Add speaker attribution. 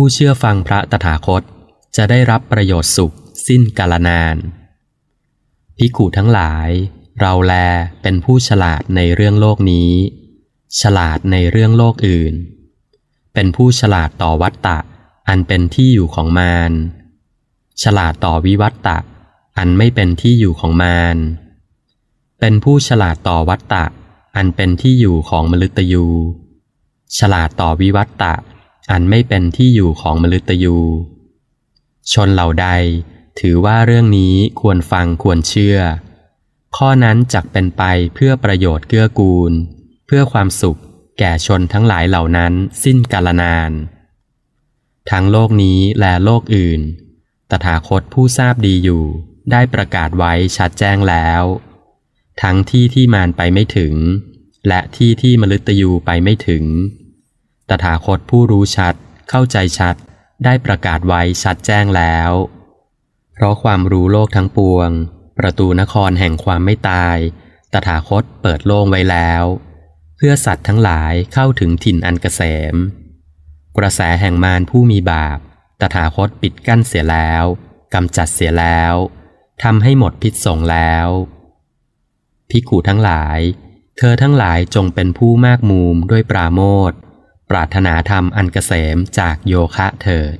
Speaker 1: ผู้เชื่อฟังพระตถาคตจะได้รับประโยชน์สุขสิ้นกาลนาน พิกุทั้งหลาย เราแลเป็นผู้ฉลาดในเรื่องโลกนี้ ฉลาดในเรื่องโลกอื่น เป็นผู้ฉลาดต่อวัตตะ อันเป็นที่อยู่ของมาร ฉลาดต่อวิวัตตะ อันไม่เป็นที่อยู่ของมารเป็นผู้ฉลาดต่อวัตตะ อันเป็นที่อยู่ของมฤตยู ฉลาดต่อวิวัตตะ อันไม่เป็นที่อยู่ของมฤตยู ชนเหล่าใดถือว่าเรื่องนี้ควรฟังควรเชื่อ ข้อนั้นจักเป็นไปเพื่อประโยชน์เกื้อกูล เพื่อความสุขแก่ชนทั้งหลายเหล่านั้นสิ้นกาลนาน ทั้งโลกนี้และโลกอื่น ตถาคตผู้ทราบดีอยู่ ได้ประกาศไว้ชัดแจ้งแล้ว ทั้งที่ที่มารไปไม่ถึง และที่ที่มฤตยูไปไม่ถึง ตถาคตผู้รู้ชัด เข้าใจชัด ได้ประกาศไว้ชัดแจ้งแล้ว เพราะความรู้โลกทั้งปวง ประตูนครแห่งความไม่ตาย ตถาคตเปิดโล่งไว้แล้ว เพื่อสัตว์ทั้งหลายเข้าถึงถิ่นอันเกษม กระแสแห่งมารผู้มีบาป ตถาคตปิดกั้นเสียแล้วกำจัดเสียแล้วทำให้หมดพิษสงแล้วพิกุทั้งหลาย เธอทั้งหลายจงเป็นผู้มากมูมด้วยปราโมทย์ ปรารถนาธรรมอันเกษมจากโยคะเถิด